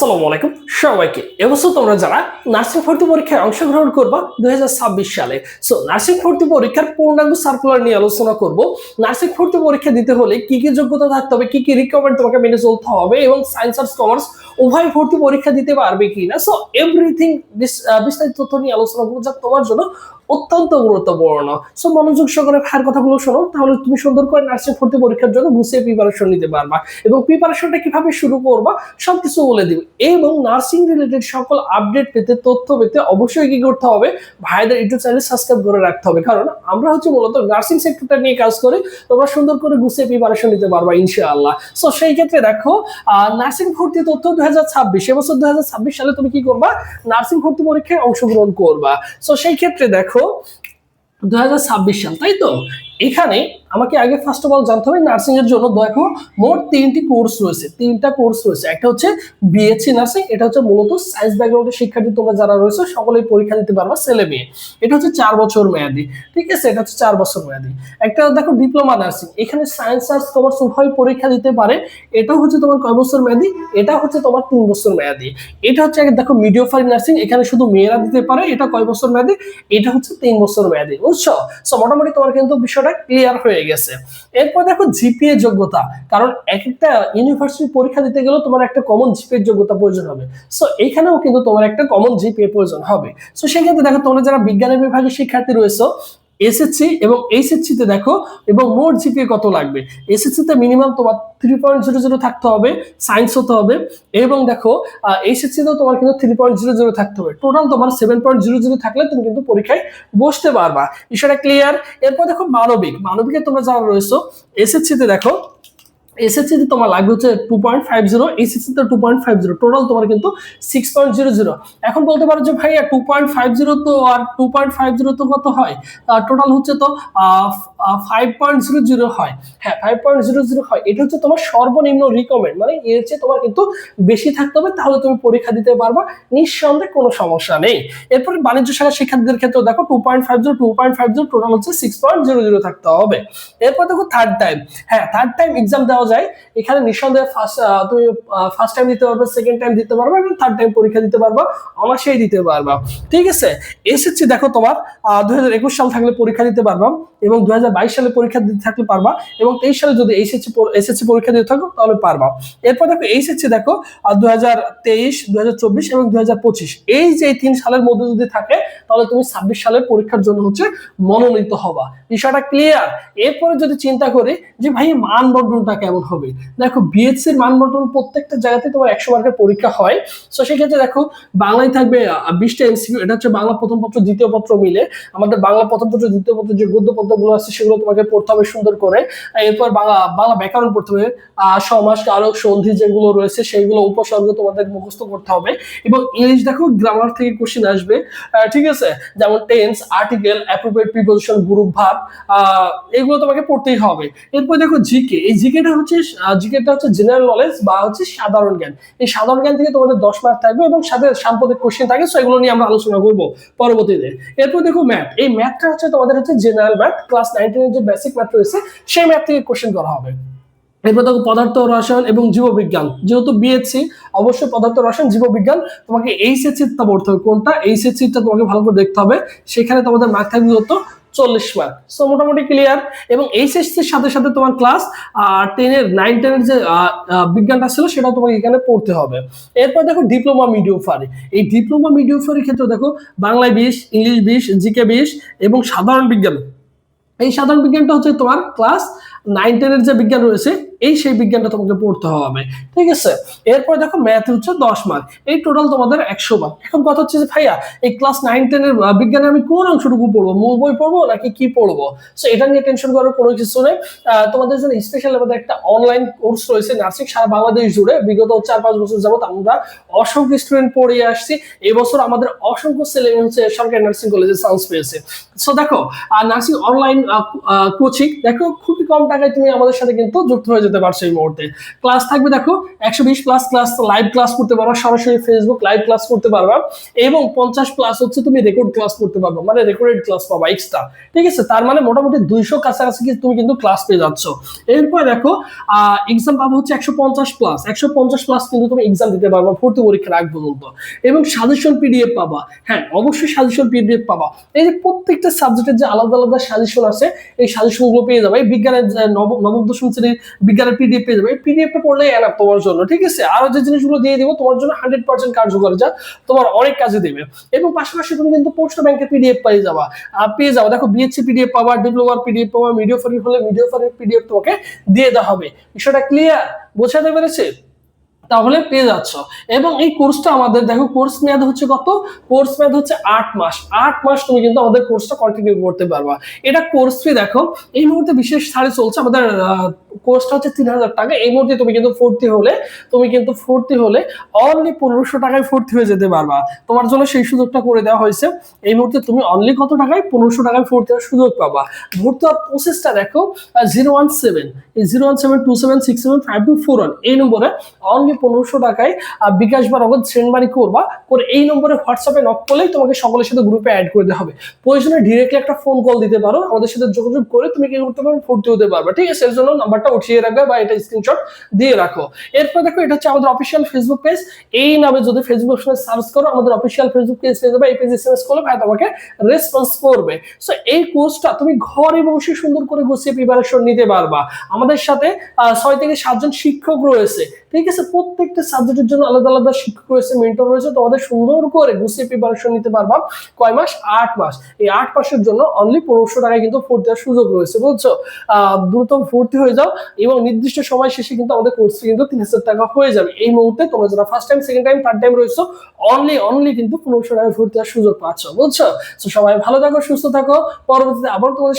আসসালামু আলাইকুম সবাইকে। এবছর তোমরা যারা নার্সিং ভর্তি পরীক্ষায় অংশগ্রহণ করবা দুই সালে। সো নার্সিং ভর্তি পরীক্ষার পূর্ণাঙ্গ সার্কুলার নিয়ে আলোচনা করব। নার্সিং ভর্তি পরীক্ষা দিতে হলে কি কি যোগ্যতা থাকতে হবে, কি কি রিকোয়ারমেন্ট তোমাকে মেনে চলতে হবে এবং সায়েন্স আর কমার্স উভয় ভর্তি পরীক্ষা দিতে পারবে কি না সো এভরিথিং বিস্তারিত তথ্য নিয়ে আলোচনা করব যা তোমার জন্য অত্যন্ত গুরুত্বপূর্ণ। সো মনোযোগ সহকারে ভাইয়ের কথাগুলো শোনো, তাহলে তুমি সুন্দর করে নার্সিং ভর্তি পরীক্ষার জন্য গুছিয়ে প্রিপারেশন নিতে পারবা এবং প্রিপারেশনটা কীভাবে শুরু করবা সবকিছু বলে দিবে। এবং নার্সিং রিলেটেড সকল আপডেট পেতে, তথ্য পেতে অবশ্যই কি করতে হবে? ভাইদের ইউটিউব চ্যানেল সাবস্ক্রাইব করে রাখতে হবে। কারণ আমরা হচ্ছে মূলত নার্সিং সেক্টরটা নিয়ে কাজ করি, তোমরা সুন্দর করে গুছিয়ে প্রিপারেশন নিতে পারবা ইনশাআল্লাহ। সো সেই ক্ষেত্রে দেখো নার্সিং ভর্তি তথ্য দুই হাজার ছাব্বিশ এবছর দু হাজার ছাব্বিশ সালে তুমি কি করবা? নার্সিং ভর্তি পরীক্ষায় অংশগ্রহণ করবা। সো সেই ক্ষেত্রে দেখো দুহাজার ছাব্বিশ সাল তাই তো? এখানে আমাকে আগে ফার্স্ট অফ অল জানতে হবে নার্সিং এর জন্য দেখো মোট তিনটি কোর্স রয়েছে, তিনটা কোর্স রয়েছে। একটা হচ্ছে বিএসসি নার্সিং এটা হচ্ছে মূলত সায়েন্স ব্যাকগ্রাউন্ডের শিক্ষার্থী তোমরা যারা রয়েছে, সকলেই পরীক্ষা দিতে পারবা ছেলে মেয়ে। এটা হচ্ছে চার বছর মেয়াদি, ঠিক আছে? এটা হচ্ছে চার বছর মেয়াদি। একটা দেখো ডিপ্লোমা নার্সিং এখানে সায়েন্স আর্টস কমার্স উভয় পরীক্ষা দিতে পারে। এটা হচ্ছে তোমার কয় বছর মেয়াদি? এটা হচ্ছে তোমার তিন বছর মেয়াদি। এটা হচ্ছে দেখো মিডিওফারি নার্সিং এখানে শুধু মেয়েরা দিতে পারে, এটা কয় বছর মেয়াদি? এটা হচ্ছে তিন বছর মেয়াদি, বুঝছ? সো মোটামুটি তোমার কিন্তু বিষয়টা ক্লিয়ার হয়ে গেছে। এরপর দেখো জিপিএ যোগ্যতা, কারণ এক একটা ইউনিভার্সিটি পরীক্ষা দিতে গেলেও তোমার একটা কমন জিপিএ যোগ্যতা প্রয়োজন হবে। সো এখানেও কিন্তু তোমার একটা কমন জিপিএ প্রয়োজন হবে। সো সেক্ষেত্রে দেখো তোমরা যারা বিজ্ঞানের বিভাগের শিক্ষার্থী রয়েছে এসএসসি এবং এইচএসসি তে দেখো, এবং মোট জিপিএ কত লাগবে? এসএসসিতে মিনিমাম তোমার থ্রি পয়েন্ট জিরো জিরো থাকতে হবে সায়েন্স হতে হবে, এবং দেখো এইচএসসিতেও তোমার কিন্তু থ্রি পয়েন্ট জিরো জিরো থাকতে হবে। টোটাল তোমার সেভেন পয়েন্ট জিরো জিরো থাকলে তুমি কিন্তু পরীক্ষায় বসতে পারবা। বিষয়টা ক্লিয়ার এরপর দেখো মানবিক। মানবিকে তোমরা যারা রয়েছো এসএসসি তে দেখো এসএসসি তে তোমার লাগবে হচ্ছে two point five zero HSC তে two point five zero total তোমার কিন্তু সিক্স পয়েন্ট জিরো জিরো এখন বলতে পারো যে ভাইয়া টু পয়েন্ট ফাইভ জিরো তো আর টু পয়েন্ট ফাইভ জিরো তো কত হয়? টোটাল হচ্ছে তো ফাইভ পয়েন্ট জিরো জিরো হয়। হ্যাঁ ফাইভ পয়েন্ট জিরো জিরো হয়। এটা হচ্ছে তোমার সর্বনিম্ন রিকমেন্ড মানে এর চেয়ে তোমার কিন্তু বেশি থাকতে হবে, তাহলে তুমি পরীক্ষা দিতে পারবা, নিঃসন্দেহে কোনো সমস্যা নেই। এরপরে বাণিজ্য শাখা শিক্ষার্থীদের ক্ষেত্রে দেখো two point five zero two point five zero total হচ্ছে সিক্স পয়েন্ট জিরো জিরো থাকতে হবে। এরপর দেখো থার্ড টাইম হ্যাঁ থার্ড টাইম এক্সাম দেওয়া যায়, এখানে নিঃসন্দেহে ফার্স্ট তুমি ফার্স্ট টাইম দিতে পারবে সেকেন্ড টাইম দিতে পারবে এবং থার্ড টাইম পরীক্ষা দিতে পারবা অনার্সেই দিতে পারবা। ঠিক আছে? এসএসসি দেখো তোমার দুই হাজার একুশ সাল থাকলে পরীক্ষা দিতে পারবা এবং দুই হাজার বাইশ সালে পরীক্ষা দিতে থাকলে পারবা এবং তেইশ সালে যদি এইচএসসি এসএসসি পরীক্ষা দিতে থাকো, তাহলে পারবা। এরপর দেখো এইচএসসি দেখো দু হাজার এবং দু হাজার পঁচিশ। এই যে তিন সালের মধ্যে যদি থাকে, তাহলে তুমি ছাব্বিশ সালের পরীক্ষার জন্য হচ্ছে মনোনীত হবা। বিষয়টা ক্লিয়ার এরপরে যদি চিন্তা করি যে ভাই মানবন্টনটা কেমন হবে? দেখো বিএসসির মানবন্টন প্রত্যেকটা জায়গাতে তোমার একশো মার্কের পরীক্ষা হয়। তো সেক্ষেত্রে দেখো, বাংলায় থাকবে বিশটা এমসিকিউ এটা হচ্ছে বাংলা প্রথম পত্র, দ্বিতীয় পত্র মিলে। আমাদের বাংলা প্রথম পত্র, দ্বিতীয় পত্র, যে গদ্য পত্রগুলো আছে, সেগুলো তোমাকে পড়তে হবে সুন্দর করে। এরপর বাংলা বাংলা ব্যাকরণ পড়তে হবে। সমাস, কারক, সন্ধি যেগুলো রয়েছে, সেইগুলো উপসর্গ তোমাদের মুখস্থ করতে হবে। এবং ইংলিশ দেখো গ্রামার থেকে কোশ্চেন আসবে। ঠিক আছে? যেমন tense article appropriate preposition group ভাব এগুলো তোমাকে পড়তেই হবে। এরপর দেখো জিকে এই জিকেটা হচ্ছে জিকেটা হচ্ছে জেনারেল নলেজ বা হচ্ছে সাধারণ জ্ঞান। এই সাধারণ জ্ঞান থেকে তোমাদের দশ মার্ক থাকবে এবং সাথে সাম্প্রতিক কোশ্চেন থাকে সো এগুলো নিয়ে আমরা আলোচনা করব পরবর্তীতে। এরপর দেখো ম্যাথ এই ম্যাথটা হচ্ছে তোমাদের হচ্ছে জেনারেল ম্যাথ ক্লাস নাইনটিনের যে বেসিক ম্যাথ রয়েছে, সেই ম্যাথ থেকে কোশ্চেন করা হবে। এরপর দেখো পদার্থ রসায়ন এবং জীববিজ্ঞান। যেহেতু বিএসসি অবশ্যই পদার্থ রসায়ন, জীববিজ্ঞান, তোমাকে এইচএসসিটা পড়তে হবে। কোনটা? এইচএসসিটা তোমাকে ভালো করে দেখতে হবে। সেখানে তোমাদের মার্ক থাকবে হতো চল্লিশ মার্ক সো মোটামুটি ক্লিয়ার এবং এইচএসসির সাথে সাথে তোমার ক্লাস টেনের নাইন টেনের যে বিজ্ঞানটা ছিল, সেটাও তোমাকে এখানে পড়তে হবে। এরপর দেখো ডিপ্লোমা মিডিওফারি এই ডিপ্লোমা মিডিওফারির ক্ষেত্রে দেখো বাংলায় বিশ, ইংলিশ বিশ জিকে বিশ এবং সাধারণ বিজ্ঞান। এই সাধারণ বিজ্ঞানটা হচ্ছে তোমার ক্লাস নাইন টেনের যে বিজ্ঞান রয়েছে এই সেই বিজ্ঞানটা তোমাকে পড়তে হবে, ঠিক আছে? এরপর দেখো ম্যাথ হচ্ছে দশ মার্ক এই টোটাল তোমাদের একশো মার্ক এখন কথা হচ্ছে যে ভাইয়া, এই ক্লাস নাইন টেনের বিজ্ঞানে আমি কোন অংশটুকু পড়ব, মূল বই পড়ব নাকি কি পড়ব? সো এটা নিয়ে টেনশন করার কোনো কিছু নেই। তোমাদের জন্য স্পেশাল আমাদের একটা অনলাইন কোর্স রয়েছে নার্সিং সারা বাংলাদেশ জুড়ে। বিগত চার, পাঁচ বছর যাবত আমরা অসংখ্য স্টুডেন্ট পড়িয়ে আসছি। এবছর আমাদের অসংখ্য ছেলে হচ্ছে সরকারি নার্সিং কলেজে চান্স পেয়েছে। সো দেখো নার্সিং অনলাইন কোচিং দেখো, খুবই কম টাকায় তুমি আমাদের সাথে কিন্তু যুক্ত হয়ে যেতে পারছ এই মুহূর্তে। ক্লাস থাকবে দেখো, একশো বিশ প্লাস ক্লাস লাইভ ক্লাস করতে পারবা, সরাসরি ফেসবুক লাইভ ক্লাস করতে পারবা এবং পঞ্চাশ প্লাস হচ্ছে তুমি রেকর্ড ক্লাস করতে পারবা মানে রেকর্ডেড ক্লাস পাবা এক্সট্রা ঠিক আছে? তার মানে মোটামুটি দুইশো কাছাকাছি তুমি কিন্তু ক্লাস পেয়ে যাচ্ছ। এরপর দেখো এক্সাম পাবো হচ্ছে একশো পঞ্চাশ প্লাস একশো পঞ্চাশ প্লাস কিন্তু তুমি এক্সাম দিতে পারবা ভর্তি পরীক্ষার আগ পর্যন্ত এবং সাজেশন পিডিএফ পাবা। হ্যাঁ অবশ্যই সাজেশন পিডিএফ পাবা। এই যে প্রত্যেকটা সাবজেক্টের যে আলাদা আলাদা সাজেশন আছে, এই সাজেশনগুলো পেয়ে যাবে। এই বিজ্ঞানের নব- নবম, দশম শ্রেণির বিজ্ঞানের পিডিএফ পেয়ে যাবে এই পিডিএফটা পড়লে এনাফ তোমার জন্য, ঠিক আছে? আরও যে জিনিসগুলো দিয়ে দিব, তোমার জন্য হান্ড্রেড পার্সেন্ট কার্যকর, যা তোমার অনেক কাজে দেবে। এবং পাশাপাশি তুমি কিন্তু পোস্ট ব্যাংকের পিডিএফ পেয়ে যাবা। পেয়ে যাবা। দেখো বিএসসি পিডিএফ পাবা ডিপ্লোমার পিডিএফ পাবা মিডিও ফারি হলে মিডিও ফারির পিডিএফ তোমাকে দিয়ে দেওয়া হবে। বিষয়টা ক্লিয়ার বোঝাতে পেরেছে? তাহলে পেয়ে যাচ্ছ। এবং এই কোর্সটা আমাদের, দেখো কোর্স মেয়াদ হচ্ছে কত? কোর্স মেয়াদ হচ্ছে আট মাস। আট মাস তুমি কিন্তু আমাদের কোর্সটা কন্টিনিউ করতে পারবা। এটা কোর্স ফি দেখো, এই মুহূর্তে বিশেষ ছাড়ে চলছে আমাদের কোর্সটা হচ্ছে তিন হাজার টাকা। এই মুহূর্তে তুমি কিন্তু ভর্তি হলে, তুমি কিন্তু ভর্তি হলে অনলি পনেরোশো টাকায় ভর্তি হয়ে যেতে পারবা। তোমার জন্য সেই সুযোগটা করে দেওয়া হয়েছে। এই মুহূর্তে তুমি অনলি কত টাকায় পনেরোশো টাকায় ভর্তি হওয়ার সুযোগ পাবা? ভর্তি হওয়ার প্রসেসটা দেখো জিরো ওয়ান সেভেন এই zero one seven two seven six seven five two four one এই নম্বরে অনলি পনেরোশো টাকায় বিকাশ বা নগদ শ্রেণবাড়ি করবা। করে এই নম্বরে হোয়াটসঅ্যাপে নক করলেই তোমাকে সকলের সাথে গ্রুপে অ্যাড করে দেওয়া হবে। প্রয়োজনে ডিরেক্টলি একটা ফোন কল দিতে পারো। আমাদের সাথে যোগাযোগ করে তুমি কি করতে পারো ভর্তি হতে পারবে। ঠিক আছে? এর জন্য নাম্বারটা উঠিয়ে রাখবে বা এটা স্ক্রিনশট দিয়ে রাখো। এরপর দেখো, এটা হচ্ছে আমাদের অফিসিয়াল ফেসবুক পেজ এই নামে যদি ফেসবুক সার্চ করো, আমাদের অফিসিয়াল ফেসবুক পেজ পেয়ে যাবে। এই পেজ এসএমএস করলে ভাই তোমাকে রেসপন্স করবে। সো এই কোর্সটা তুমি ঘরে বসে সুন্দর করে গুছিয়ে প্রিপারেশন নিতে পারবা। আমাদের সাথে ছয় থেকে সাতজন শিক্ষক রয়েছে। ঠিক আছে? প্রত্যেকটা সাবজেক্টের জন্য আলাদা আলাদা শিক্ষক রয়েছে মেন্টর রয়েছে। তোমাদের সুন্দর করে গুছিয়ে প্রিপারেশন নিতে পারবা কয় মাস? আট মাস। এই আট মাসের জন্য অনলি পনেরোশো টাকায় কিন্তু ভর্তি হওয়ার সুযোগ রয়েছে, বুঝছ? দ্রুত ভর্তি হয়ে যাও। এবং নির্দিষ্ট সময় শেষে কিন্তু আমাদের কোর্সটি কিন্তু তিন হাজার টাকা হয়ে যাবে। এই মুহূর্তে তোমরা যারা first time second time third time রয়েছো অনলি অনলি কিন্তু পনেরোশো টাকা ভর্তি সুযোগ পাচ্ছ, বুঝছ? সবাই ভালো থাকো, সুস্থ থাকো। পরবর্তীতে আবার তোমাদের